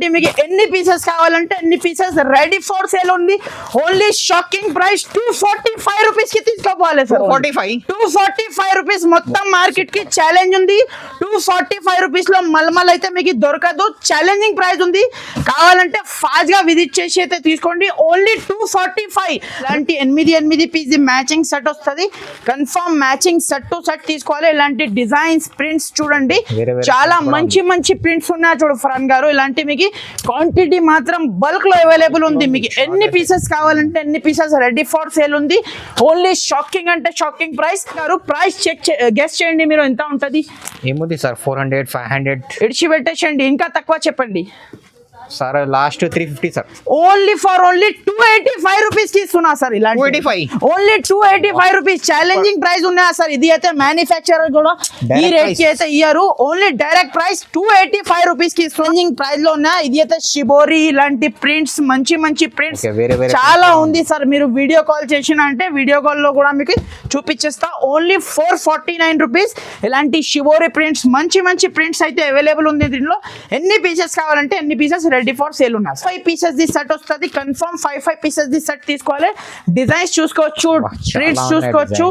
ఇది మీకు ఎన్ని పీసెస్ కావాలంటే ఎన్ని పీసెస్ రెడీ ఫర్ సేల్ ఉంది. Only shocking price two forty five రూపీస్కి తీసుకోవాలి sir forty five two forty five rupees మొత్తం మార్కెట్కి ఛాలెంజ్ ఉంది. టూ ఫార్టీ ఫైవ్ రూపీస్లో మల్మల్ అయితే మీకు దొరకదు. ఛాలెంజింగ్ ప్రైస్ ఉంది. కావాలంటే ఫాస్ట్గా విజిట్ చేసి అయితే తీసుకోండి. ఓన్లీ టూ ఫార్టీ ఫైవ్ ఇలాంటి ఎనిమిది ఎనిమిది పీస్ మ్యాచింగ్ సెట్ వస్తుంది. Confirm matching set two set తీసుకోవాలి. ఇలాంటి డిజైన్స్ ప్రింట్స్ చూడండి. చాలా మంచి మంచి ప్రింట్స్ ఉన్నాయి చూడు ఫరాన్ గారు. ఇలాంటి మీకు క్వాంటిటీ మాత్రం బల్క్లో అవైలబుల్ ఉంది మీకు ఎన్ని పీసెస్ కావాలంటే ఎన్ని పీసెస్ రెడీ ఫర్ సేల్ ఉంది. ఓన్లీ షాకింగ్ అంటే షాకింగ్ ప్రైస్ గారు ప్రైస్ చెక్ గెస్ట్ చేయండి మీరు ఎంత ఉంటది? ఏముంది sir? Four hundred five hundred ఇడిచి పెట్టేసండి ఇంకా తక్కువ చెప్పండి. Sir last three fifty sir. Only for only two eighty five rupees ఇస్తున్నా సార్ ఇలా 285? Only two eighty five rupees challenging price ఉన్నాయా సార్? ఇది అయితే మ్యానుఫ్యాక్చరర్ కూడా ఈ రేట్కి. అయితే ఇయ్యారు. Only direct price two eighty five రూపీస్కి ఛాలెంజింగ్ ప్రైస్లో ఉన్నా ఇది అయితే షిబోరి ఇలాంటి ప్రింట్స్ మంచి మంచి ప్రింట్స్ చాలా ఉంది సార్. మీరు వీడియో కాల్ చేసిన అంటే వీడియో కాల్లో కూడా మీకు చూపించేస్తా only four forty nine rupees ఇలాంటి షిబోరి ప్రింట్స్ మంచి మంచి ప్రింట్స్ అయితే అవైలబుల్ ఉంది దీనిలో. ఎన్ని పీసెస్ కావాలంటే ఎన్ని పీసెస్ రెడీ ఫర్ సేల్ ఉన్నాయి ఫైవ్ పీసెస్ ది సెట్ వస్తుంది. Confirm five five pieces the set తీసుకోవాలి. డిజైన్స్ చూసుకోవచ్చు ప్రింట్స్ చూసుకోవచ్చు.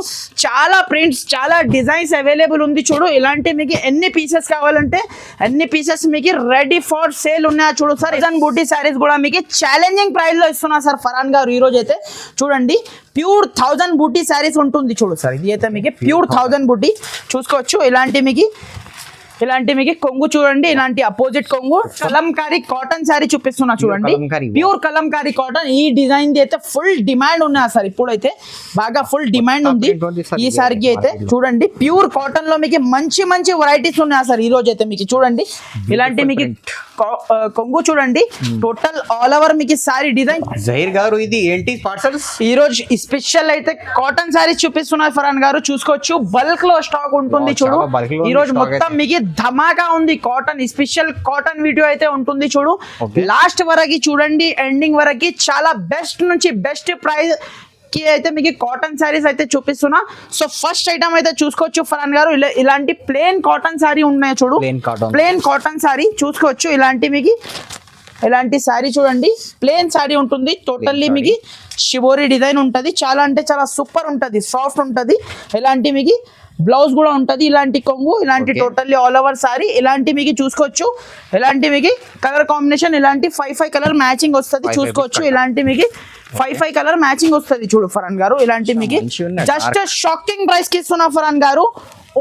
చాలా ప్రింట్స్ చాలా డిజైన్స్ అవైలబుల్ ఉంది చూడు. ఇలాంటి మీకు ఎన్ని పీసెస్ కావాలంటే అన్ని పీసెస్ మీకు రెడీ ఫర్ సేల్ ఉన్నాయా చూడు సార్. ఇజన్ బూటీ సారీస్ కూడా మీకు ఛాలెంజింగ్ ప్రైస్లో ఇస్తున్నా సార్ ఫరాన్ గారు ఈ రోజు అయితే. చూడండి ప్యూర్ థౌజండ్ బూటీ సారీస్ ఉంటుంది చూడు సార్. ఇది అయితే మీకు ప్యూర్ థౌజండ్ బూటీ చూసుకోవచ్చు. ఇలాంటి మీకు ఇలాంటి మీకు కొంగు చూడండి ఇలాంటి అపోజిట్ కొంగు. కలంకారీ కాటన్ శారీ చూపిస్తున్నా చూడండి. ప్యూర్ కలంకారీ కాటన్ ఈ డిజైన్ ది అయితే ఫుల్ డిమాండ్ ఉన్నాయి సార్ ఇప్పుడైతే బాగా ఫుల్ డిమాండ్ ఉంది. ఈ సారికి అయితే. చూడండి ప్యూర్ కాటన్లో మీకు మంచి మంచి వెరైటీస్ ఉన్నాయి సార్ ఈ రోజు అయితే మీకు చూడండి. ఇలాంటి మీకు కొంగు చూడండి. టోటల్ ఆల్ ఓవర్ మీకు సారీ డిజైన్ జహీర్ గారు ఇది ఏంటి పార్సల్స్ ఈ రోజు స్పెషల్ అయితే కాటన్ సారీస్ చూపిస్తున్నారు ఫరాన్ గారు. చూసుకోవచ్చు. బల్క్లో స్టాక్ ఉంటుంది Wow, చూడు. ఈ రోజు మొత్తం. మీకు ధమాకా ఉంది. కాటన్ స్పెషల్ కాటన్ వీడియో అయితే ఉంటుంది చూడు. లాస్ట్ వరకు చూడండి ఎండింగ్ వరకు చాలా బెస్ట్ నుంచి బెస్ట్ ప్రైస్కి అయితే మీకు కాటన్ శారీస్ అయితే చూపిస్తున్నా. సో ఫస్ట్ ఐటమ్ అయితే చూసుకోవచ్చు ఫరాన్ గారు. ఇలా- ఇలాంటి ప్లేన్ కాటన్ శారీ ఉన్నాయి చూడు. ప్లేన్ కాటన్ శారీ చూసుకోవచ్చు. ఇలాంటి మీకు ఇలాంటి శారీ చూడండి. ప్లేన్ శారీ ఉంటుంది. టోటల్లీ. మీకు షిబోరి డిజైన్ ఉంటుంది. చాలా అంటే చాలా సూపర్ ఉంటుంది. సాఫ్ట్ ఉంటుంది. ఇలాంటి మీకు బ్లౌజ్ కూడా ఉంటుంది ఇలాంటి కొంగు ఇలాంటి. టోటల్లీ ఆల్ ఓవర్ సారీ ఇలాంటి మీకు చూసుకోవచ్చు. ఇలాంటి మీకు కలర్ కాంబినేషన్ ఇలాంటి ఫైవ్ ఫైవ్ కలర్ మ్యాచింగ్ వస్తుంది చూసుకోవచ్చు. ఇలాంటి మీకు ఫైవ్ ఫైవ్ కలర్ మ్యాచింగ్ వస్తుంది చూడు ఫరాన్ గారు. ఇలాంటి మీకు. జస్ట్ షాకింగ్ ప్రైస్కి ఇస్తున్నా ఫరాన్ గారు.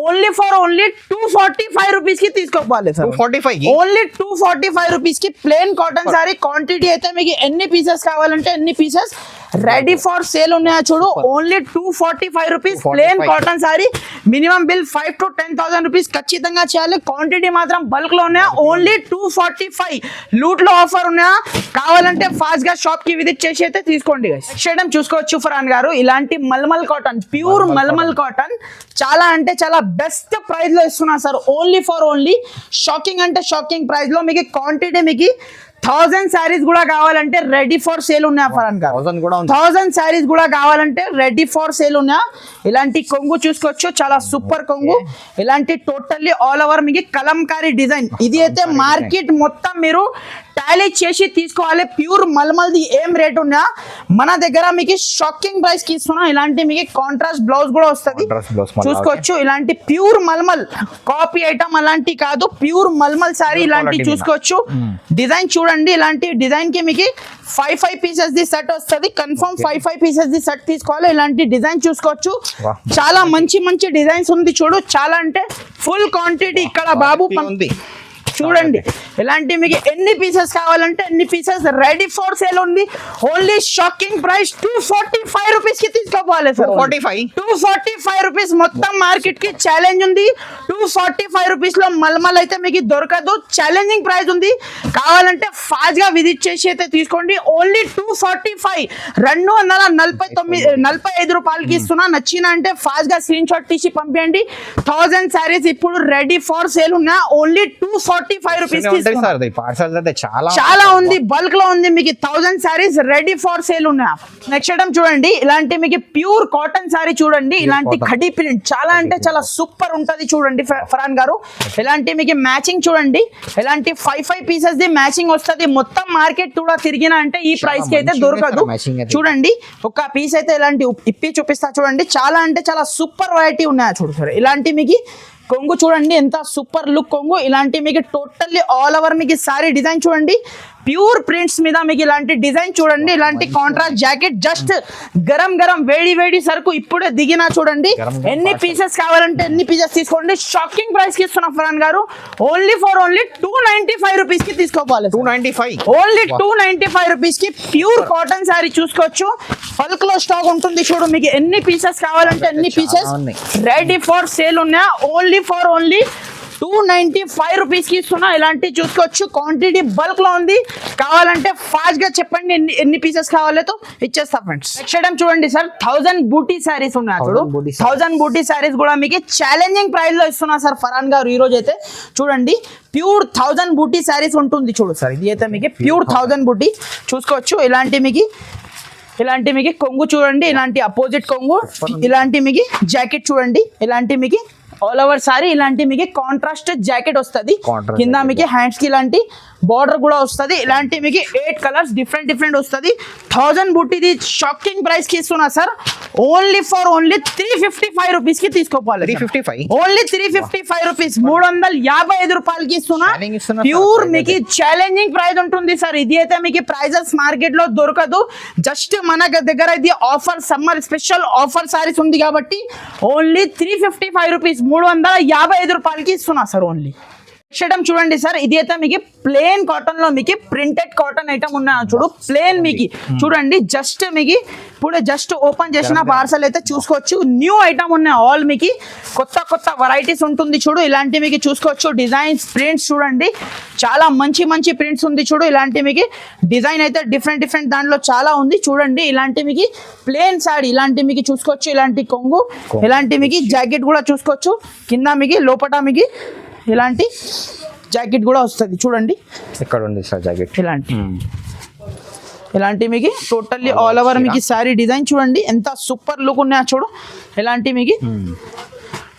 Only for only two forty five రూపీస్కి తీసుకోవాలి sir. Forty five only two forty five రూపీస్కి ప్లేన్ కాటన్ సారీ క్వాంటిటీ అయితే మీకు ఎన్ని పీసెస్ కావాలంటే ఎన్ని పీసెస్ రెడీ ఫర్ సేల్ ఉన్నాయా చూడు? Only two forty five rupees 245. Plain cotton sari minimum bill five to ten thousand rupees ఖచ్చితంగా చేయాలి. క్వాంటిటీ మాత్రం బల్క్లో ఉన్నాయా? ఓన్లీ టూ ఫార్టీ ఫైవ్ లూట్లో ఆఫర్ ఉన్నాయా? కావాలంటే ఫాస్ట్గా షాప్కి విజిట్ చేసి అయితే తీసుకోండి చేయడం చూసుకోవచ్చు ఫరాన్ గారు. ఇలాంటి mulmul cotton pure mulmul cotton చాలా అంటే చాలా బెస్ట్ ప్రైస్లో ఇస్తున్నా sir only for only shocking అంటే షాకింగ్ ప్రైస్లో మీకు క్వాంటిటీ మీకు థౌజండ్ శారీస్ కూడా కావాలంటే రెడీ ఫర్ సేల్ ఉన్నాయి ఫరాన్ గారు. థౌసండ్ శారీస్ కూడా కావాలంటే రెడీ ఫర్ సేల్ ఉన్నా ఇలాంటి కొంగు చూసుకోవచ్చు చాలా సూపర్ కొంగు. ఇలాంటి టోటల్లీ ఆల్ ఓవర్ మీకు కలంకారీ డిజైన్. ఇది అయితే మార్కెట్ మొత్తం మీరు టాలీ చేసి తీసుకోవాలి. ప్యూర్ మల్మల్ది ఏం రేట్ ఉన్నా మన దగ్గర మీకు షాకింగ్ ప్రైస్కి ఇస్తున్నా. ఇలాంటి మీకు కాంట్రాస్ట్ బ్లౌజ్ కూడా వస్తుంది. చూసుకోవచ్చు. ఇలాంటి ప్యూర్ మల్మల్ కాపీ ఐటమ్ అలాంటి కాదు. ప్యూర్ మల్మల్ సారీ ఇలాంటి. చూసుకోవచ్చు. డిజైన్ చూడండి. ఇలాంటి డిజైన్కి మీకు five five pieces the set వస్తుంది. Confirm. Five five pieces the set తీసుకోవాలి. ఇలాంటి డిజైన్ చూసుకోవచ్చు. చాలా మంచి మంచి డిజైన్స్ ఉంది చూడు. చాలా అంటే ఫుల్ క్వాంటిటీ ఇక్కడ బాబు చూడండి. ఇలాంటి మీకు ఎన్ని పీసెస్ కావాలంటే ఎన్ని పీసెస్ రెడీ ఫర్ సేల్ ఉంది. Only shocking price two forty five రూపీస్కి తీసుకోవాలి sir 245? Two forty five rupees మొత్తం మార్కెట్కి ఛాలెంజ్ ఉంది. టూ ఫార్టీ ఫైవ్ రూపీస్లో మల్మల్ అయితే మీకు దొరకదు. ఛాలెంజింగ్ ప్రైస్ ఉంది. కావాలంటే ఫాస్ట్గా విజిట్ చేసి అయితే తీసుకోండి. ఓన్లీ టూ ఫార్టీ ఫైవ్ రెండు వందల నలభై తొమ్మిది నలభై ఐదు రూపాయలకి ఇస్తున్నా. నచ్చిన అంటే ఫాస్ట్గా స్క్రీన్ షాట్ తీసి పంపించండి థౌజండ్ శారీస్ ఇప్పుడు రెడీ ఫర్ సేల్ ఉన్నా. Only two forty forty five rupees sir చాలా చాలా ఉంది బల్క్లో ఉంది మీకు thousand saris ready for sale ఉన్నాయి. నెక్స్ట్ ఐటమ్ చూడండి ఇలాంటి మీకు ప్యూర్ కాటన్ సారీ చూడండి ఇలాంటి. కడి ప్రింట్ చాలా అంటే చాలా సూపర్ ఉంటది చూడండి ఫరాన్ గారు. ఇలాంటి మీకు మ్యాచింగ్ చూడండి ఇలాంటి five five pieces the matching వస్తది. మొత్తం మార్కెట్ కూడా తిరిగిన అంటే ఈ ప్రైస్కి అయితే దొరకదు. చూడండి ఒక పీస్ అయితే ఇలాంటి ఇప్పి చూపిస్తా చూడండి చాలా అంటే చాలా సూపర్ వెరైటీ ఉన్నాయా చూడు సార్. ఇలాంటి మీకు కొంగు చూడండి ఎంత సూపర్ లుక్ కొంగు. ఇలాంటి మీకు టోటల్లీ ఆల్ ఓవర్ మీకు సారీ డిజైన్ చూడండి. ప్యూర్ ప్రింట్స్ మీద మీకు ఇలాంటి డిజైన్ చూడండి ఇలాంటి కాంట్రాస్ట్ జాకెట్ జస్ట్ గరం గరం వేడి వేడి సరుకు ఇప్పుడే దిగినా చూడండి. ఎన్ని. పీసెస్ కావాలంటే ఎన్ని పీసెస్ తీసుకోండి. షాకింగ్ ప్రైస్కి ఇస్తున్నా ఫరాన్ గారు. Only for only two ninety five రూపీస్కి తీసుకోవాలి. Two ninety five only two ninety five రూపీస్కి ప్యూర్ కాటన్ శారీ చూసుకోవచ్చు. బల్క్లో స్టాక్ ఉంటుంది చూడు మీకు ఎన్ని పీసెస్ కావాలంటే ఎన్ని పీసెస్. రెడీ ఫర్ సేల్ ఉన్నాయా. Only for only two ninety five రూపీస్కి ఇస్తున్నా. ఇలాంటి చూసుకోవచ్చు. క్వాంటిటీ బల్క్లో ఉంది. కావాలంటే ఫాస్ట్గా చెప్పండి. ఎన్ని ఎన్ని పీసెస్ కావాలో ఇచ్చేస్తా ఫ్రెండ్స్ నెక్స్ట్ ఐటమ్ చూడండి సార్ థౌసండ్ బూటీ శారీస్ ఉన్నాయి చూడు. 1000 booty sarees. Thousand booty saris కూడా మీకు ఛాలెంజింగ్ ప్రైస్లో ఇస్తున్నా సార్ ఫరాన్ గారు ఈ రోజు అయితే చూడండి. ప్యూర్ థౌసండ్ బూటీ శారీస్ ఉంటుంది చూడు సార్ ఇది అయితే మీకు ప్యూర్ థౌసండ్ బూటీ చూసుకోవచ్చు. ఇలాంటి మీకు ఇలాంటి మీకు కొంగు చూడండి. ఇలాంటి అపోజిట్ కొంగు. ఇలాంటి మీకు జాకెట్ చూడండి. ఇలాంటి మీకు ఆల్ ఓవర్ సారీ ఇలాంటి మీకు కాంట్రాస్ట్ జాకెట్ వస్తుంది కింద. మీకు హ్యాండ్స్కి ఇలాంటి బార్డర్ కూడా వస్తుంది. ఇలాంటి మీకు ఎయిట్ కలర్స్ డిఫరెంట్ డిఫరెంట్ వస్తుంది. థౌజండ్ బుట్టిది షాకింగ్ ప్రైస్కి ఇస్తున్నా sir only for only three fifty five రూపీస్కి తీసుకోవాలి 355? Only three fifty five rupees మూడు వందల యాభై ఐదు రూపాయలకి ఇస్తున్నా. ప్యూర్ మీకు ఛాలెంజింగ్ ప్రైస్ ఉంటుంది సార్ ఇది అయితే మీకు ప్రైజెస్ మార్కెట్లో దొరకదు. జస్ట్ మన దగ్గర ఇది offer summer special offer saris ఉంది కాబట్టి only three fifty five rupees మూడు వందల యాభై ఐదు రూపాయలకి ఇస్తున్నా సార్ ఓన్లీ ఐటమ్ చూడండి సార్. ఇది అయితే మీకు ప్లేన్ కాటన్లో మీకు ప్రింటెడ్ కాటన్ ఐటమ్ ఉన్నాయి చూడు. ప్లేన్ మీకు. చూడండి జస్ట్ మీకు ఇప్పుడు జస్ట్ ఓపెన్ చేసిన పార్సల్ అయితే చూసుకోవచ్చు. న్యూ ఐటమ్ ఉన్నాయి ఆల్ మీకు కొత్త కొత్త వెరైటీస్ ఉంటుంది చూడు. ఇలాంటి మీకు చూసుకోవచ్చు. డిజైన్స్ ప్రింట్స్ చూడండి. చాలా మంచి మంచి ప్రింట్స్ ఉంది చూడు. ఇలాంటి మీకు డిజైన్ అయితే డిఫరెంట్ డిఫరెంట్ దాంట్లో చాలా ఉంది. చూడండి ఇలాంటి మీకు ప్లేన్ సారీ ఇలాంటి మీకు చూసుకోవచ్చు. ఇలాంటి కొంగు ఇలాంటి మీకు జాకెట్ కూడా చూసుకోవచ్చు. కింద మీకు లోపట మీకు ఇలాంటి జాకెట్ కూడా వస్తుంది చూడండి. ఎక్కడ ఉంది సార్ జాకెట్? ఇలాంటి ఇలాంటి మీకు? టోటల్లీ ఆల్ ఓవర్ మీకు సారీ డిజైన్ చూడండి ఎంత సూపర్ లుక్ ఉన్నాయో చూడు. ఇలాంటి మీకు?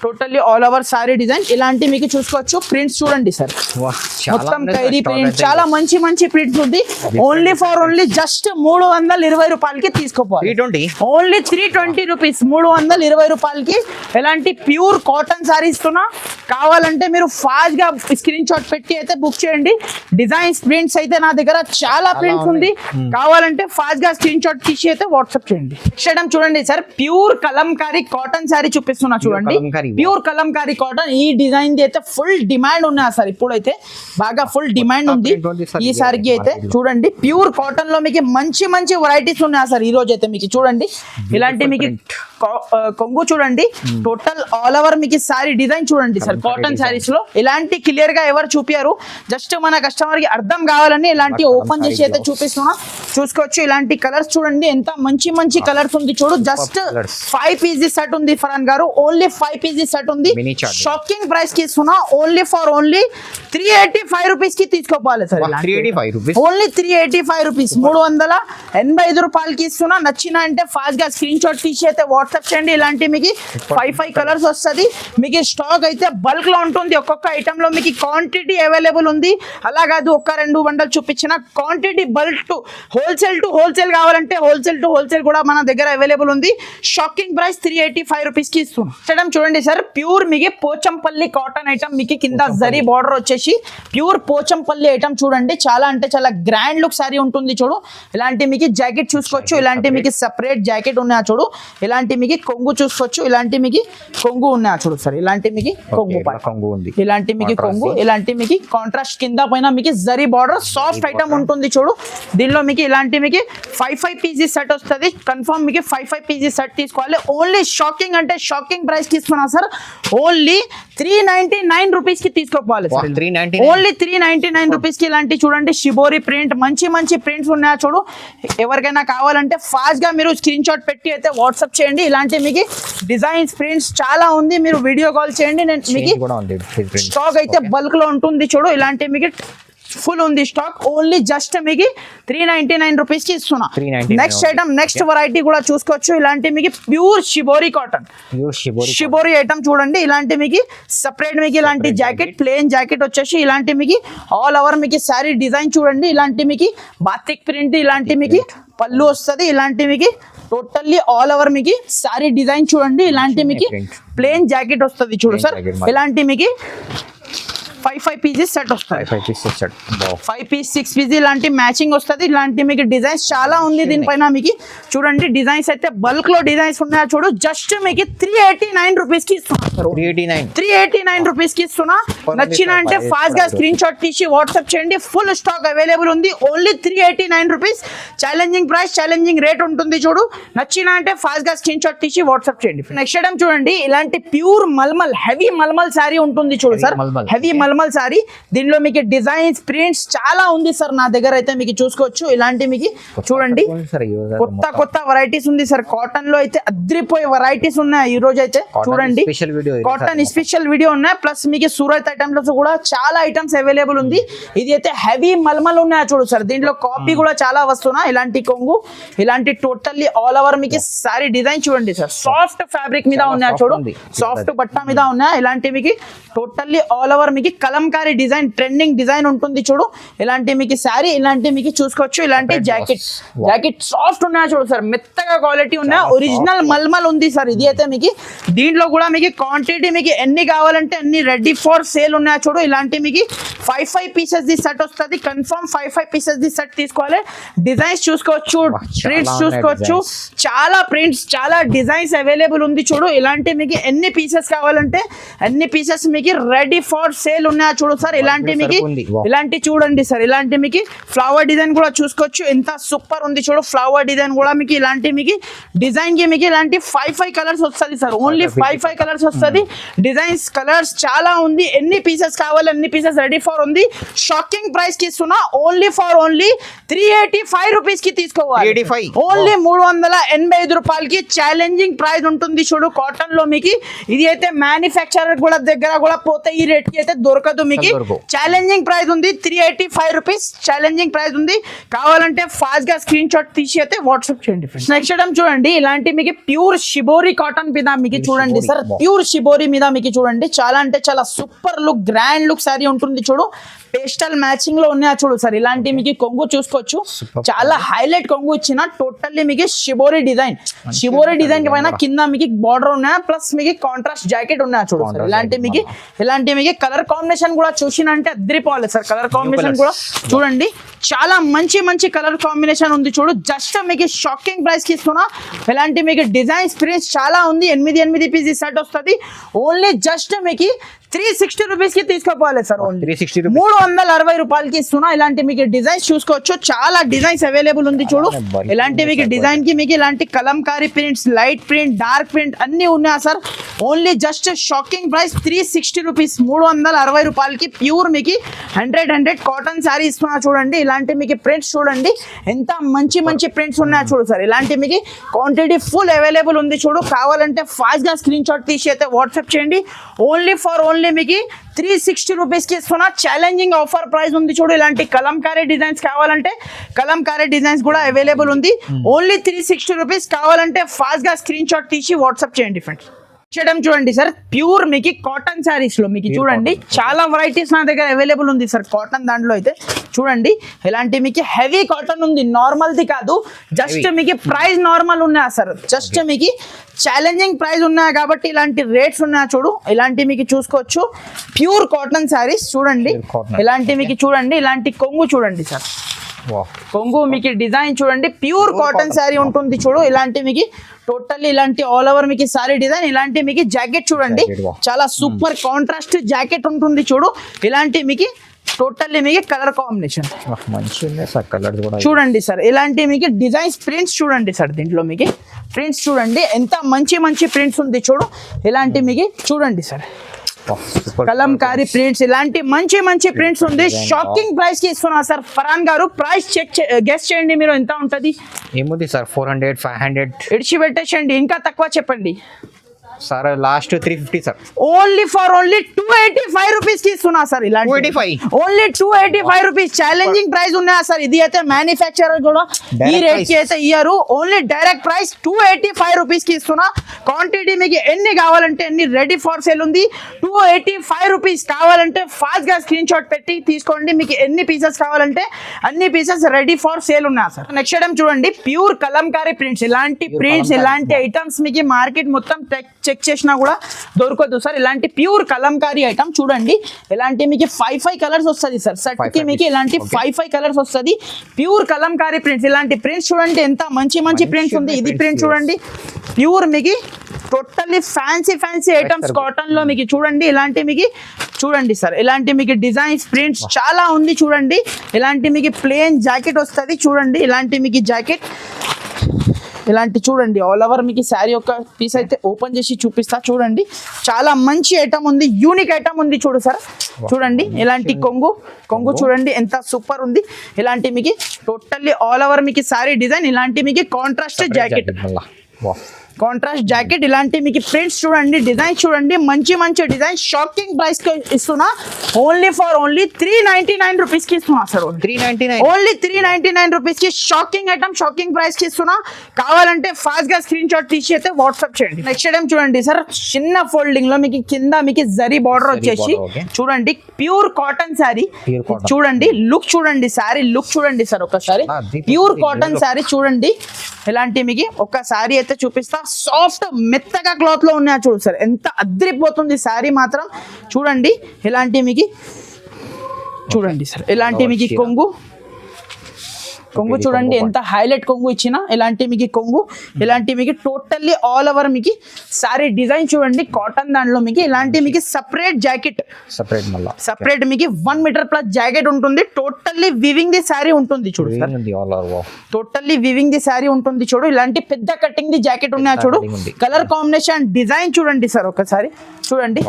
Totally all over sari design. ఇలాంటి మీకు చూసుకోవచ్చు? ప్రింట్స్ చూడండి సార్. మొత్తం ఖైదీ ప్రింట్. చాలా మంచి మంచి ప్రింట్స్ ఉంది. ఓన్లీ ఫర్ ఓన్లీ జస్ట్ మూడు వందల ఇరవై రూపాయలకి తీసుకోపోవాలి ఓన్లీ త్రీ ట్వంటీ? రూపీస్ మూడు వందల ఇరవై రూపాయలకి ఎలాంటి ప్యూర్ కాటన్ సారీ ఇస్తున్నా కావాలంటే మీరు ఫాస్ట్గా స్క్రీన్ షాట్ పెట్టి అయితే బుక్ చేయండి. డిజైన్స్ ప్రింట్స్ అయితే నా దగ్గర చాలా ప్రింట్స్ ఉంది. కావాలంటే ఫాస్ట్గా స్క్రీన్ షాట్ తీసి అయితే వాట్సాప్ చేయండి. చేయడం చూడండి sir pure kalamkari cotton sari చూపిస్తున్నా చూడండి. Pure kalamkari cotton. ఈ డిజైన్ ది అయితే ఫుల్ డిమాండ్ ఉన్నాయి సార్ ఇప్పుడైతే బాగా ఫుల్ డిమాండ్ ఉంది. ఈ సారికి అయితే. చూడండి ప్యూర్ కాటన్లో మీకు మంచి మంచి వెరైటీస్ ఉన్నాయి సార్ ఈ రోజు అయితే మీకు చూడండి. ఇలాంటి మీకు కొంగు చూడండి. టోటల్ ఆల్ ఓవర్ మీకు సారీ డిజైన్ చూడండి సార్ కాటన్ సారీస్లో? ఇలాంటి క్లియర్గా ఎవరు చూపారు? జస్ట్ మన కస్టమర్కి అర్థం కావాలని ఇలాంటి ఓపెన్ చేసి అయితే. చూపిస్తున్నా. చూసుకోవచ్చు ఇలాంటి కలర్స్ చూడండి ఎంత మంచి మంచి కలర్స్ ఉంది చూడు. జస్ట్. ఫైవ్ పీసీ సెట్ ఉంది ఫరాన్ గారు. ఓన్లీ ఫైవ్ పీసీ సెట్ ఉంది. షాకింగ్ ప్రైస్కి ఇస్తున్నా. Only for only three eighty five రూపీస్కి తీసుకోవాలి sir only three eighty five rupees మూడు వందల ఎనభై ఐదు రూపాయలకి ఇస్తున్నా. నచ్చిన అంటే ఫాస్ట్గా స్క్రీన్ షాట్ తీసి అయితే వాట్సాప్ చేయండి. ఇలాంటి మీకు ఫైవ్ ఫైవ్ కలర్స్ వస్తుంది. మీకు స్టాక్ అయితే బల్క్లో ఉంటుంది. ఒక్కొక్క ఐటమ్లో మీకు క్వాంటిటీ అవైలబుల్ ఉంది. అలా కాదు ఒక్క రెండు బండలు చూపించిన quantity bulk to wholesale to wholesale కావాలంటే హోల్సేల్ టు హోల్సేల్ కూడా మన దగ్గర అవైలబుల్ ఉంది. Shocking price three eighty five రూపీస్కి ఇస్తున్నాం. చూడండి సార్ ప్యూర్ మీకు పోచంపల్లి కాటన్ ఐటమ్ మీకు కింద జరీ బార్డర్ వచ్చేసి ప్యూర్ పోచంపల్లి ఐటమ్ చూడండి. చాలా అంటే చాలా గ్రాండ్ లుక్ సారీ ఉంటుంది చూడు. ఇలాంటి మీకు జాకెట్ చూసుకోవచ్చు. ఇలాంటి మీకు సెపరేట్ జాకెట్ ఉన్నాయా చూడు. ఇలాంటి మీకు కొంగు చూసుకోవచ్చు. ఇలాంటి మీకు కొంగు ఉన్నాయా చూడు సార్. ఇలాంటి మీకు కొంగు. కొంగు ఉంది. ఇలాంటి మీకు కొంగు. ఇలాంటి మీకు కాంట్రాస్ట్ కింద పైన మీకు జరీ బార్డర్ సాఫ్ట్ ఐటమ్ ఉంటుంది చూడు. దీనిలో మీకు ఇలాంటి మీకు ఫైవ్ ఫైవ్ పీజీ సెట్ వస్తుంది. కన్ఫర్మ్ మీకు ఫైవ్ ఫైవ్ పీజీ సెట్ తీసుకోవాలి. ఓన్లీ షాకింగ్ అంటే షాకింగ్ ప్రైస్కి ఇస్తున్నా sir. Only three ninety nine రూపీస్కి 399. ఓన్లీ త్రీ నైన్టీ నైన్ రూపీస్కి ఇలాంటి చూడండి షిబోరి ప్రింట్ మంచి మంచి ప్రింట్స్ ఉన్నాయా చూడు. ఎవరికైనా కావాలంటే ఫాస్ట్గా మీరు స్క్రీన్ షాట్ పెట్టి అయితే వాట్సాప్ చేయండి. ఇలాంటి మీకు డిజైన్స్ ప్రింట్స్ చాలా ఉంది. మీరు వీడియో కాల్ చేయండి. నేను మీకు స్టాక్ అయితే బల్క్లో ఉంటుంది చూడు ఇలాంటి మీకు ఫుల్ ఉంది స్టాక్ ఓన్లీ జస్ట్ మీకు త్రీ నైన్టీ నైన్ రూపీస్కి ఇస్తున్నా. 399 నెక్స్ట్ ఐటమ్ నెక్స్ట్ వెరైటీ కూడా చూసుకోవచ్చు. ఇలాంటి మీకు pure shibori cotton. Shibori item చూడండి. ఇలాంటి మీకు సపరేట్ మీకు ఇలాంటి జాకెట్ ప్లేన్ జాకెట్ వచ్చేసి ఇలాంటి మీకు ఆల్ ఓవర్ మీకు శారీ డిజైన్ చూడండి. ఇలాంటి మీకు బాతిక్ ప్రింట్ ఇలాంటి మీకు పళ్ళు వస్తుంది. ఇలాంటి మీకు టోటల్లీ ఆల్ ఓవర్ మీకు శారీ డిజైన్ చూడండి ఇలాంటి మీకు. ప్లేన్ జాకెట్ వస్తుంది చూడు సార్. ఇలాంటి మీకు ఫైవ్ ఫైవ్ పీసెస్ సెట్ వస్తాయి. Piece set. Wow. Five piece six piece ఇలాంటి మ్యాచింగ్ వస్తుంది. ఇలాంటి మీకు డిజైన్స్ చాలా ఉంది దీనిపైన మీకు. చూడండి డిజైన్స్ అయితే బల్క్లో డిజైన్స్ ఉన్నాయా చూడు. జస్ట్ మీకు త్రీ ఎయిటీ నైన్ రూపీస్కి ఇస్తున్నారు 389. త్రీ ఎయిటీ నైన్ రూపీస్కి ఇస్తున్నా. నచ్చిన అంటే ఫాస్ట్గా స్క్రీన్ షాట్ తీసి వాట్సాప్ చేయండి. ఫుల్ స్టాక్ అవైలబుల్ ఉంది. Only three eighty nine rupees challenging price challenging rate ఉంటుంది చూడు. నచ్చిన అంటే ఫాస్ట్గా స్క్రీన్ షాట్ తీసి వాట్సాప్ చేయండి. నెక్స్ట్ ఐటమ్ చూడండి. ఇలాంటి ప్యూర్ మల్మల్ హెవీ మల్మల్ శారీ ఉంటుంది చూడు సార్. హెవీ మల్మల్ సారీ. దీనిలో మీకు డిజైన్స్ ప్రింట్స్ చాలా ఉంది సార్ నా దగ్గర అయితే మీకు చూసుకోవచ్చు. ఇలాంటి మీకు చూడండి. కొత్త కొత్త వెరైటీస్ ఉంది సార్. కాటన్లో అయితే అద్రిపోయే వెరైటీస్ ఉన్నాయి ఈ రోజు అయితే. చూడండి. కాటన్. స్పెషల్ వీడియో ఉన్నాయి. ప్లస్ మీకు సూరత్ ఐటమ్స్ కూడా చాలా ఐటమ్స్ అవైలబుల్ ఉంది. ఇది అయితే హెవీ మల్మల్ ఉన్నాయా చూడు సార్. దీంట్లో కాపీ కూడా చాలా వస్తున్నాయి ఇలాంటి కొంగు ఇలాంటి టోటల్లీ ఆల్ ఓవర్ మీకు సారీ డిజైన్ చూడండి సార్. సాఫ్ట్ ఫ్యాబ్రిక్ మీద ఉన్నాయా చూడు. సాఫ్ట్ బట్ట మీద ఉన్నాయి. ఇలాంటి మీకు టోటల్లీ ఆల్ ఓవర్ మీకు కలంకారీ డిజైన్ ట్రెండింగ్ డిజైన్ ఉంటుంది చూడు. ఇలాంటి మీకు శారీ ఇలాంటి మీకు చూసుకోవచ్చు. ఇలాంటి జాకెట్. జాకెట్ సాఫ్ట్ ఉన్నాయా చూడు సార్. మెత్తగా క్వాలిటీ ఉన్నాయి ఒరిజినల్ మల్మల్ ఉంది సార్. ఇది అయితే మీకు దీంట్లో కూడా మీకు క్వాంటిటీ మీకు ఎన్ని కావాలంటే అన్ని రెడీ ఫర్ సేల్ ఉన్నాయా చూడు. ఇలాంటి మీకు five five pieces the set వస్తుంది. Confirm five five pieces the set తీసుకోవాలి. డిజైన్స్ చూసుకోవచ్చు ప్రింట్స్ చూసుకోవచ్చు. చాలా ప్రింట్స్ చాలా డిజైన్స్ అవైలబుల్ ఉంది చూడు. ఇలాంటి మీకు ఎన్ని పీసెస్ కావాలంటే అన్ని పీసెస్ మీకు రెడీ ఫర్ సేల్ ఉన్నాయా చూడు సార్. ఇలాంటి మీకు. ఇలాంటి చూడండి సార్. ఇలాంటి మీకు ఫ్లవర్ డిజైన్ కూడా చూసుకోవచ్చు. ఎంత సూపర్ ఉంది చూడు. ఫ్లవర్ డిజైన్ కూడా మీకు ఇలాంటి మీకు డిజైన్కి మీకు ఇలాంటి ఫైవ్ ఫైవ్ కలర్స్ వస్తుంది sir. Only five five colours వస్తుంది. డిజైన్స్ కలర్స్ చాలా ఉంది. ఎన్ని పీసెస్ కావాలి అన్ని పీసెస్ రెడీ ఫర్ ఉంది. షాకింగ్ ప్రైస్కి ఇస్తున్నా. Only for only three eighty five రూపీస్కి తీసుకోవాలి. 385. ఓన్లీ మూడు వందల ఎనభై ఐదు రూపాయలకి ఛాలెంజింగ్ ప్రైస్ ఉంటుంది చూడు. కాటన్లో మీకు ఇది అయితే మ్యానుఫ్యాక్చరర్ కూడా దగ్గర కూడా పోతే ఈ రేట్కి అయితే దొరకదు మీకు. ఛాలెంజింగ్ ప్రైస్ ఉంది three eighty five rupees challenging price ఉంది. కావాలంటే ఫాస్ట్గా స్క్రీన్ షాట్ తీసి అయితే వాట్సాప్ చేయండి నెక్స్ట్ ఐటమ్ చూడండి. ఇలాంటి మీకు ప్యూర్ షిబోరి కాటన్ మీద మీకు చూడండి. సార్. ప్యూర్ షిబోరి మీద మీకు చూడండి. చాలా అంటే చాలా super look grand look sari ఉంటుంది చూడు. పేస్టల్ మ్యాచింగ్లో ఉన్నాయా చూడు సార్. ఇలాంటి మీకు కొంగు చూసుకోవచ్చు. చాలా హైలైట్ కొంగు ఇచ్చిన. టోటల్లీ మీకు షిబోరి డిజైన్. షిబోరి డిజైన్ పైన కింద మీకు బార్డర్ ఉన్నాయా? ప్లస్ మీకు కాంట్రాస్ట్ జాకెట్ ఉన్నాయా చూడు సార్. ఇలాంటి మీకు ఇలాంటి మీకు కలర్ కాంబినేషన్ కూడా చూసినంటే అద్దరిపోవాలి సార్. కలర్ కాంబినేషన్ కూడా. చూడండి. చాలా మంచి మంచి కలర్ కాంబినేషన్ ఉంది చూడు. జస్ట్ మీకు షాకింగ్ ప్రైస్కి ఇస్తున్నా ఇలాంటి మీకు డిజైన్స్ ప్రింట్స్ చాలా ఉంది. ఎనిమిది ఎనిమిది పీసీ సెట్ వస్తుంది. ఓన్లీ జస్ట్ మీకు త్రీ సిక్స్టీ రూపీస్కి తీసుకోపోవాలి సార్ 360 rupees. మూడు వందల అరవై రూపాయలకి ఇస్తున్నా ఇలాంటి మీకు డిజైన్స్ చూసుకోవచ్చు. చాలా డిజైన్స్ అవైలబుల్ ఉంది చూడు. ఇలాంటి మీకు డిజైన్కి మీకు ఇలాంటి kalamkari prints light print dark print అన్ని ఉన్నాయా sir? Only just shocking price three sixty rupees మూడు వందల అరవై రూపాయలకి ప్యూర్ మీకు హండ్రెడ్ హండ్రెడ్ కాటన్ శారీ ఇస్తున్నా చూడండి. ఇలాంటి మీకు ప్రింట్స్ చూడండి. ఎంత మంచి మంచి ప్రింట్స్ ఉన్నాయో చూడు సార్. ఇలాంటి మీకు క్వాంటిటీ ఫుల్ అవైలబుల్ ఉంది చూడు. కావాలంటే ఫాస్ట్గా స్క్రీన్ షాట్ తీసి అయితే వాట్సాప్ చేయండి. ఓన్లీ ఫర్ ఓన్లీ మీకు త్రీ సిక్స్టీ రూపీస్కి ఇస్తున్నా ఛాలెంజింగ్ ఆఫర్ ప్రైస్ ఉంది చూడు. ఇలాంటి కలంకారీ డిజైన్స్ కావాలంటే కలంకారీ డిజైన్స్ కూడా అవైలబుల్ ఉంది. ఓన్లీ త్రీ సిక్స్టీ రూపీస్ కావాలంటే ఫాస్ట్గా స్క్రీన్ షాట్ తీసి వాట్సాప్ చేయండి ఫ్రెండ్స్ చేయడం చూడండి సార్. ప్యూర్ మీకు కాటన్ శారీస్లో మీకు చూడండి. చాలా వెరైటీస్ నా దగ్గర అవైలబుల్ ఉంది సార్ కాటన్ దాంట్లో అయితే. చూడండి ఇలాంటి మీకు హెవీ కాటన్ ఉంది. నార్మల్ ది కాదు జస్ట్. మీకు ప్రైస్ నార్మల్ ఉన్నాయా సార్. జస్ట్ మీకు ఛాలెంజింగ్ ప్రైస్ ఉన్నాయి కాబట్టి ఇలాంటి రేట్స్ ఉన్నాయా చూడు. ఇలాంటి మీకు చూసుకోవచ్చు. ప్యూర్ కాటన్ శారీస్ చూడండి. ఇలాంటి మీకు చూడండి. ఇలాంటి కొంగు చూడండి సార్. కొంగు మీకు డిజైన్ చూడండి. Pure cotton. శారీ ఉంటుంది చూడు. ఇలాంటి మీకు టోటల్ ఇలాంటి ఆల్ ఓవర్ మీకు సారీ డిజైన్ ఇలాంటి మీకు జాకెట్ చూడండి. చాలా సూపర్ కాంట్రాస్ట్ జాకెట్ ఉంటుంది చూడు. ఇలాంటి మీకు టోటల్లీ మీకు కలర్ కాంబినేషన్. కూడా చూడండి సార్ ఇలాంటి మీకు డిజైన్స్ ప్రింట్స్ చూడండి సార్ దీంట్లో మీకు. ప్రింట్స్ చూడండి. ఎంత మంచి మంచి ప్రింట్స్ ఉంది చూడు. ఇలాంటి మీకు చూడండి సార్. కలంకారీ ప్రింట్స్ ఇలాంటి మంచి మంచి ప్రింట్స్ ఉంది. షాకింగ్ ప్రైస్కి ఇస్తున్నా sir Farhan garu. Price check guest చేయండి మీరు ఎంత ఉంటది? ఏముంది sir four hundred five hundred ఇడిచి పెట్టేసండి ఇంకా తక్కువ చెప్పండి. Sir last three fifty sir. Only for only two eighty five రూపీస్కి ఇస్తున్నా సార్ ఇలా 285? Only two eighty five rupees challenging price ఉన్నాయా సార్. ఇది అయితే మ్యానుఫ్యాక్చరర్ కూడా ఈ రేట్. కి అయితే ఇయ్యారు. Only direct price two eighty five రూపీస్కి ఇస్తున్నా క్వాంటిటీ మీకు ఎన్ని కావాలంటే ఎన్ని రెడీ ఫర్ సేల్ ఉంది టూ ఎయిటీ ఫైవ్ రూపీస్ కావాలంటే ఫాస్ట్గా స్క్రీన్ షాట్ పెట్టి తీసుకోండి. మీకు ఎన్ని పీసెస్ కావాలంటే అన్ని పీసెస్ రెడీ ఫర్ సేల్ ఉన్నాయి సార్. నెక్స్ట్ ఐటమ్ చూడండి. ప్యూర్ కలంకారీ ప్రింట్స్ ఇలాంటి ప్రింట్స్. ఇలాంటి ఐటమ్స్ మీకు మార్కెట్ మొత్తం చెక్ చేసినా కూడా దొరకదు. సార్ ఇలాంటి ప్యూర్ కలంకారీ ఐటమ్ చూడండి. ఇలాంటి మీకు ఫైవ్ ఫైవ్ కలర్స్ వస్తుంది సార్. కి మీకు. ఇలాంటి. ఫైవ్ ఫైవ్ కలర్స్ వస్తుంది. ప్యూర్ కలంకారీ ప్రింట్స్ ఇలాంటి ప్రింట్స్ చూడండి ఎంత మంచి మంచి ప్రింట్స్ ఉంది. ఇది ప్రింట్. చూడండి. ప్యూర్ మీకు టోటల్లీ ఫ్యాన్సీ ఫ్యాన్సీ ఐటమ్స్. కాటన్లో మీకు చూడండి. ఇలాంటి మీకు చూడండి సార్ ఇలాంటి మీకు డిజైన్స్ ప్రింట్స్ చాలా ఉంది చూడండి. ఇలాంటి మీకు ప్లేన్ జాకెట్ వస్తుంది చూడండి. ఇలాంటి మీకు జాకెట్ ఇలాంటి చూడండి ఆల్ ఓవర్ మీకు శారీ యొక్క పీస్ అయితే ఓపెన్ చేసి చూపిస్తా. చూడండి చాలా మంచి ఐటమ్ ఉంది యూనిక్ ఐటమ్ ఉంది చూడు సార్ చూడండి ఇలాంటి కొంగు కొంగు చూడండి ఎంత సూపర్ ఉంది. ఇలాంటి మీకు టోటల్లీ ఆల్ ఓవర్ మీకు శారీ డిజైన్ ఇలాంటి మీకు కాంట్రాస్ట్ జాకెట్ కాంట్రాస్ట్ జాకెట్ ఇలాంటి మీకు ప్రింట్స్ చూడండి డిజైన్ చూడండి మంచి మంచి డిజైన్ షాకింగ్ ప్రైస్కి ఇస్తున్నా. Only for only three ninety nine రూపీస్కి ఇస్తున్నా sir three ninety nine only three ninety nine రూపీస్కి షాకింగ్ ఐటమ్ షాకింగ్ ప్రైస్కి ఇస్తున్నా. కావాలంటే ఫాస్ట్గా స్క్రీన్ షాట్ తీసి అయితే వాట్సాప్ చేయండి. నెక్స్ట్ ఐటమ్ చూడండి సార్ చిన్న ఫోల్డింగ్లో మీకు కింద మీకు జరీ బార్డర్ వచ్చేసి. చూడండి ప్యూర్ కాటన్ శారీ. చూడండి లుక్ చూడండి శారీ లుక్ చూడండి సార్ ఒకసారి. Pure cotton. శారీ చూడండి. ఇలాంటి మీకు ఒక శారీ అయితే చూపిస్తా. సాఫ్ట్ మెత్తగా క్లాత్లో ఉన్నాయా చూడు సార్. ఎంత అద్రిపోతుంది శారీ మాత్రం. చూడండి ఇలాంటి మీకు? చూడండి సార్ ఇలాంటి మీకు. కొంగు? కొంగు చూడండి ఎంత హైలైట్ కొంగు ఇచ్చిన ఇలాంటి మీకు కొంగు ఇలాంటి మీకు టోటల్లీ ఆల్ ఓవర్ మీకు సారీ డిజైన్ చూడండి కాటన్ దాంట్లో మీకు ఇలాంటి మీకు సపరేట్ జాకెట్ సపరేట్ మళ్ళా. సపరేట్ మీకు వన్ మీటర్ ప్లస్ జాకెట్ ఉంటుంది టోటల్లీ వివింగ్ ది శారీ ఉంటుంది చూడు సార్ టోటల్లీ వివింగ్ ది శారీ ఉంటుంది చూడు ఇలాంటి పెద్ద కటింగ్ ది జాకెట్ ఉన్నాయా చూడు. కలర్ కాంబినేషన్ డిజైన్ చూడండి సార్ ఒకసారి చూడండి.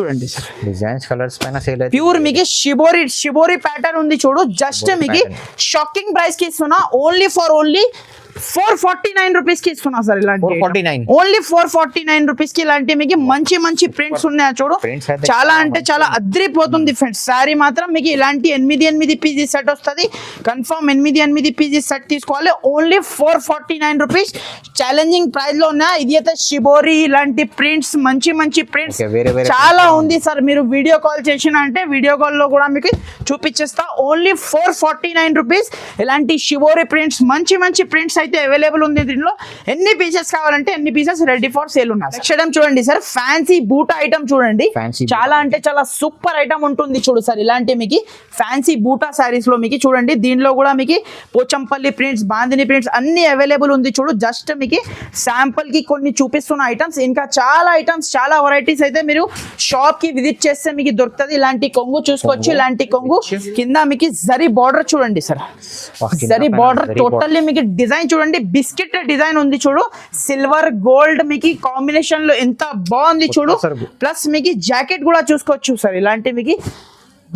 చూడండి సార్. డిజైన్స్ కలర్స్ పైన సేల్ ప్యూర్ మీకు షిబోరి షిబోరి ప్యాటర్న్ ఉంది చూడు. జస్ట్ మీకు. షాకింగ్ ప్రైస్కి ఇస్తున్నా. Only for only four forty nine rupees ఇస్తున్నా సార్ ఇలాంటి 449. ఓన్లీ ఫోర్ ఫార్టీ నైన్ రూపీస్కి ఇలాంటి మీకు మంచి మంచి ప్రింట్స్ ఉన్నాయా చూడు? చాలా అంటే చాలా అద్రిపోతుంది ఫ్రెండ్స్ సారీ మాత్రం మీకు ఇలాంటి ఎనిమిది ఎనిమిది పీజీ సెట్ వస్తుంది. కన్ఫర్మ్ ఎనిమిది ఎనిమిది పీజీ సెట్ తీసుకోవాలి. Only four forty nine rupees. Challenging ప్రైస్లో ఉన్నాయి? ఇది అయితే షిబోరి ఇలాంటి ప్రింట్స్ మంచి మంచి ప్రింట్స్ చాలా ఉంది సార్. మీరు వీడియో కాల్ చేసిన అంటే వీడియో కాల్లో కూడా మీకు చూపించేస్తా only four forty nine rupees. ఇలాంటి షివోరి ప్రింట్స్ మంచి మంచి ప్రింట్స్ అయితే అవైలబుల్ ఉంది దీంట్లో ఎన్ని పీసెస్ కావాలంటే ఎన్ని పీసెస్ రెడీ ఫర్ సేల్ ఉన్నాయి. ఐటమ్ చూడండి సార్ ఫ్యాన్సీ బూట్ ఐటమ్ చూడండి. చాలా అంటే చాలా సూపర్ ఐటమ్ ఉంటుంది చూడు సార్ ఇలాంటి మీకు ఫ్యాన్సీ బూటా సారీస్లో మీకు చూడండి. దీనిలో కూడా మీకు పోచంపల్లి ప్రింట్స్ బాందిని ప్రింట్స్ అన్ని అవైలబుల్ ఉంది చూడు. జస్ట్ మీకు శాంపుల్కి కొన్ని చూపిస్తున్న ఐటమ్స్ ఇంకా చాలా ఐటమ్స్ చాలా వెరైటీస్ అయితే మీరు షాప్కి విజిట్ చేస్తే మీకు దొరుకుతుంది. ఇలాంటి కొంగు చూసుకోవచ్చు. ఇలాంటి కొంగు కింద మీకు జరీ బార్డర్ చూడండి సార్ జరీ బార్డర్. టోటల్లీ మీకు డిజైన్ చూడండి బిస్కెట్ డిజైన్ ఉంది చూడు సిల్వర్ గోల్డ్ మీకు కాంబినేషన్లో ఎంత బాగుంది చూడు. ప్లస్ మీకు జాకెట్ కూడా చూసుకోవచ్చు సార్ ఇలాంటి మీకు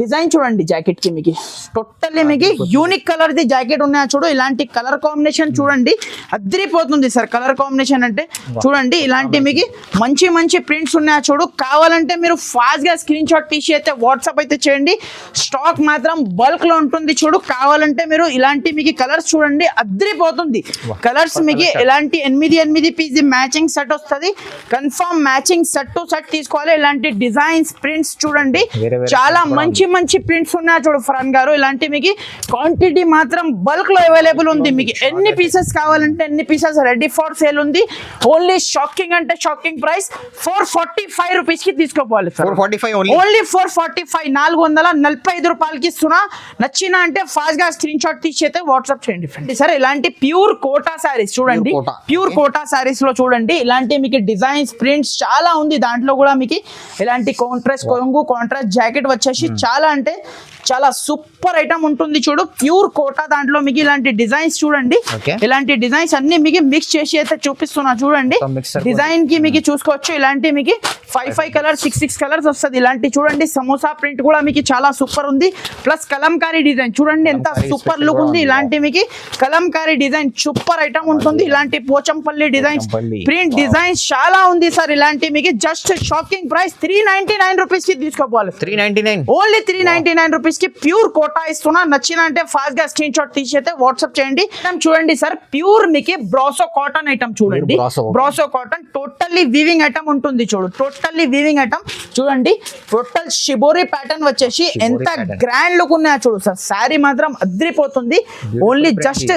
డిజైన్ చూడండి జాకెట్కి మీకు. టోటల్లీ మీకు యూనిక్ కలర్ ది జాకెట్ ఉన్నాయా చూడు. ఇలాంటి కలర్ కాంబినేషన్ చూడండి. అద్రిపోతుంది సార్ కలర్ కాంబినేషన్ అంటే. చూడండి ఇలాంటి మీకు మంచి మంచి ప్రింట్స్ ఉన్నాయా చూడు. కావాలంటే మీరు ఫాస్ట్గా స్క్రీన్ షాట్ తీసి అయితే వాట్సాప్ అయితే చేయండి. స్టాక్ మాత్రం బల్క్లో ఉంటుంది చూడు. కావాలంటే మీరు ఇలాంటి మీకు కలర్స్ చూడండి. అద్రిపోతుంది. కలర్స్ మీకు ఇలాంటి ఎనిమిది ఎనిమిది పీజీ మ్యాచింగ్ సెట్ వస్తుంది. Confirm matching set to set తీసుకోవాలి. ఇలాంటి డిజైన్స్ ప్రింట్స్ చూడండి. చాలా మంచి మంచి ప్రింట్స్ ఉన్నాయి చూడు ఫరాన్ గారు. ఇలాంటి మీకు క్వాంటిటీ మాత్రం బల్క్లో అవైలబుల్ ఉంది. మీకు ఎన్ని పీసెస్ కావాలంటే ఎన్ని పీసెస్ రెడీ ఫర్ సేల్ ఉంది. ఓన్లీ షాకింగ్ అంటే shocking price four forty five రూపీస్కి తీసుకోవాలి ఓన్లీ ఫోర్ ఫార్టీ ఫైవ్ నాలుగు వందల నలభై ఐదు రూపాయలకి ఇస్తున్నా నచ్చిన అంటే ఫాస్ట్గా స్క్రీన్ షాట్ తీసి అయితే వాట్సాప్ చేయండి సార్ ఇలాంటి ప్యూర్ కోటా సారీస్ చూడండి. ప్యూర్ కోటా సారీస్లో చూడండి. ఇలాంటి మీకు డిజైన్స్ ప్రింట్స్ చాలా ఉంది. దాంట్లో కూడా మీకు ఇలాంటి కాంట్రాస్ట్ కొంగు కాంట్రాస్ట్ జాకెట్ వచ్చేసి చాలా అంటే చాలా సూపర్ సూపర్ ఐటమ్ ఉంటుంది చూడు. ప్యూర్ కోటా దాంట్లో మీకు ఇలాంటి డిజైన్స్ చూడండి. ఇలాంటి డిజైన్స్ అన్ని మీకు మిక్స్ చేసి అయితే చూపిస్తున్నా చూడండి. డిజైన్కి మీకు చూసుకోవచ్చు. ఇలాంటి మీకు five five colour six six colours వస్తుంది. ఇలాంటి చూడండి. సమోసా ప్రింట్ కూడా మీకు చాలా సూపర్ ఉంది. Plus kalamkari design. చూడండి ఎంత సూపర్ లుక్ ఉంది. ఇలాంటి మీకు కలంకారీ డిజైన్ సూపర్ ఐటమ్ ఉంటుంది. ఇలాంటి పోచంపల్లి డిజైన్స్. ప్రింట్ డిజైన్స్ చాలా ఉంది సార్. ఇలాంటి మీకు just shocking price three ninety nine రూపీస్కి తీసుకోవాలి. Three ninety nine only three ninety nine రూపీస్కి ప్యూర్ కోటా ఇస్తున్నా నచ్చిన అంటే ఫాస్ట్గా స్క్రీన్ షాట్ తీసి అయితే వాట్సాప్ చేయండి చూడండి సార్ ప్యూర్ మీకు బ్రాసో కాటన్ ఐటమ్ చూడండి. Brasso cotton totally weaving item ఉంటుంది చూడు. టోటల్లీ వీవింగ్ ఐటమ్ చూడండి టోటల్ షిబోరి ప్యాటర్న్ వచ్చేసి ఎంత. గ్రాండ్ లుక్ ఉన్నాయో చూడు సార్ శారీ మాత్రం అద్రిపోతుంది. Only just.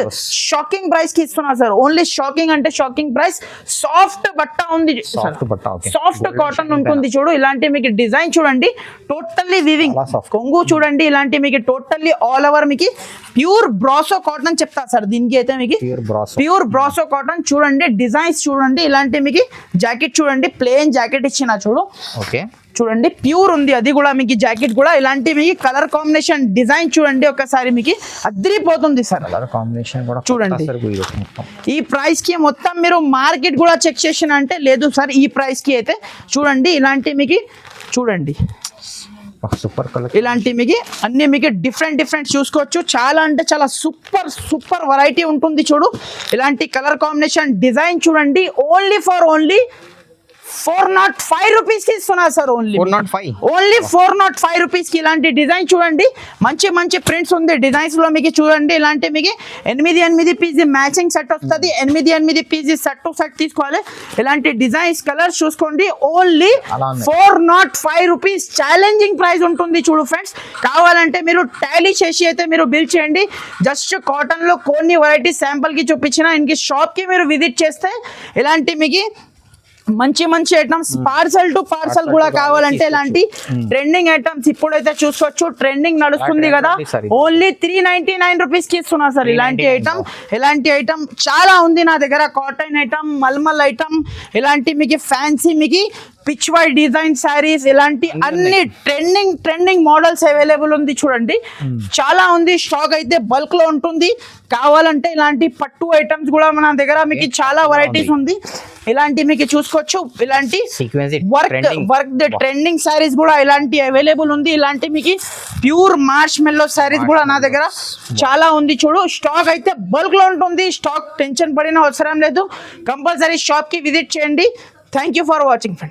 షాకింగ్ ప్రైస్కి ఇస్తున్నా సార్ ఓన్లీ షాకింగ్ అంటే షాకింగ్ ప్రైస్ సాఫ్ట్ బట్ట ఉంది. సాఫ్ట్ కాటన్ ఉంటుంది చూడు. ఇలాంటి మీకు డిజైన్ చూడండి. Totally weaving. కొంగు చూడండి ఇలాంటి మీకు టోటల్లీ ఆల్ ఓవర్ మీకు ప్యూర్ బ్రాసో కాటన్ చెప్తా సార్ దీనికి అయితే మీకు ప్యూర్ బ్రాస్ కాటన్. చూడండి డిజైన్స్ చూడండి ఇలాంటి మీకు జాకెట్ చూడండి ప్లేన్ జాకెట్ ఇచ్చిన చూడు. ఓకే. చూడండి ప్యూర్ ఉంది. అది కూడా మీకు జాకెట్ కూడా ఇలాంటి మీకు కలర్ కాంబినేషన్ డిజైన్ చూడండి ఒకసారి మీకు అద్దరిపోతుంది సార్. కలర్ కాంబినేషన్ కూడా చూడండి. ఈ ప్రైస్కి మొత్తం మీరు మార్కెట్ కూడా చెక్ చేసిన అంటే లేదు సార్ ఈ ప్రైస్కి అయితే చూడండి ఇలాంటి మీకు చూడండి. సూపర్ కలర్ ఇలాంటి మీకు అన్ని మీకు డిఫరెంట్ డిఫరెంట్ చూసుకోవచ్చు. చాలా అంటే చాలా సూపర్ సూపర్ వెరైటీ ఉంటుంది చూడు. ఇలాంటి కలర్ కాంబినేషన్ డిజైన్ చూడండి. Only for only four naught five రూపీస్కి ఇస్తున్నారు sir only. Four naught five. Only four naught five రూపీస్కి ఇలాంటి డిజైన్ చూడండి. మంచి మంచి ప్రింట్స్ ఉంది. డిజైన్స్లో మీకు చూడండి. ఇలాంటి మీకు ఎనిమిది ఎనిమిది పీజీ మ్యాచింగ్ సెట్ వస్తుంది. ఎనిమిది ఎనిమిది పీజీ సెట్ టు సెట్ తీసుకోవాలి. ఇలాంటి డిజైన్స్ కలర్స్ చూసుకోండి. Only. Four naught five rupees challenging price ఉంటుంది చూడు ఫ్రెండ్స్. కావాలంటే మీరు టాలీ చేసి అయితే మీరు బిల్ చేయండి. జస్ట్ కాటన్లో కొన్ని వెరైటీస్ శాంపుల్కి చూపించిన ఇంక షాప్కి మీరు విజిట్ చేస్తే ఇలాంటి మీకు మంచి మంచి ఐటమ్స్ పార్సల్ టు పార్సల్ కూడా కావాలంటే. ఇలాంటి ట్రెండింగ్ ఐటమ్స్ ఇప్పుడైతే చూసుకోవచ్చు. ట్రెండింగ్ నడుస్తుంది కదా. ఓన్లీ త్రీ నైన్టీ నైన్ రూపీస్కి ఇస్తున్నా సార్. ఇలాంటి 399 ఐటమ్ ఇలాంటి ఐటమ్ చాలా ఉంది నా దగ్గర. కాటన్ ఐటమ్ మల్మల్ ఐటమ్ ఇలాంటి మీకు ఫ్యాన్సీ మీకు పిచ్ వై డిజైన్ శారీస్ ఇలాంటి అన్ని ట్రెండింగ్ ట్రెండింగ్ మోడల్స్ అవైలబుల్ ఉంది చూడండి. చాలా ఉంది స్టాక్ అయితే బల్క్లో ఉంటుంది. కావాలంటే ఇలాంటి పట్టు ఐటమ్స్ కూడా మన దగ్గర మీకు చాలా వెరైటీస్ ఉంది. ఇలాంటి మీకు చూసుకోవచ్చు. ఇలాంటి work work the trending saris కూడా ఇలాంటి అవైలబుల్ ఉంది. ఇలాంటి మీకు ప్యూర్ మార్ష్ మెల్లో సారీస్ కూడా నా దగ్గర చాలా ఉంది చూడు. స్టాక్ అయితే బల్క్లో ఉంటుంది. స్టాక్ టెన్షన్ పడిన అవసరం లేదు. కంపల్సరీ షాప్కి విజిట్ చేయండి. Thank you for watching friend